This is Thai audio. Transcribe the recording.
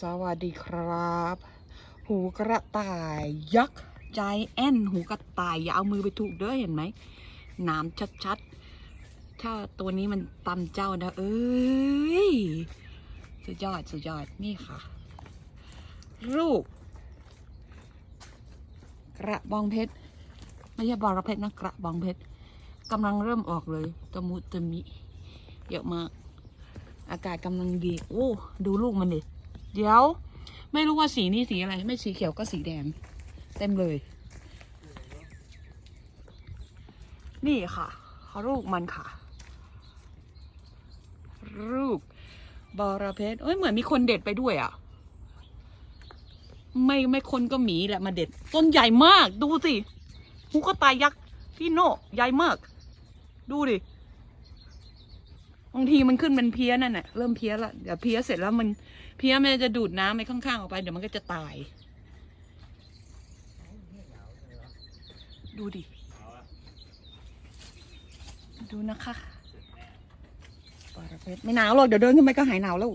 สวัสดีครับ หูกระต่ายยักษ์ใจแอนหูกระต่ายอย่าเอามือไปถูกเด้อเห็นไหมน้ำชัดๆ ถ้าตัวนี้มันตำเจ้านะ เอ้ย สุดยอด สุดยอด นี่ค่ะรูปกระบองเพชร ไม่ใช่บอระเพชรนะ กระบองเพชรกำลังเริ่มออกเลยตะมุตะมิ เยอะมาก อากาศกำลังดี โอ้ ดูลูกมันดิ เดี๋ยว ไม่รู้ว่าสีนี้สีอะไร ไม่สีเขียวก็สีแดง เต็มเลย นี่ค่ะลูกมันค่ะ ลูกบอระเพ็ดเอ้ยเหมือนมีคนเด็ดไปด้วยอะ ไม่ไม่คนก็หมีแหละมาเด็ด ต้นใหญ่มาก ดูสิหูก็ตายยักษ์พี่โนใหญ่มาก ดูดิ บางทีมันขึ้นเป็นเพี้ยนั่นแหละเริ่มเพี้ยละเดี๋ยวเพี้ยเสร็จแล้วมันเพี้ยมันจะดูดน้ำไปข้างๆออกไปเดี๋ยวมันก็จะตาย ดูดิ ดูนะคะปลาระเพ็ดไม่หนาวหรอกเดี๋ยวเดินขึ้นไปก็หายหนาวแล้ว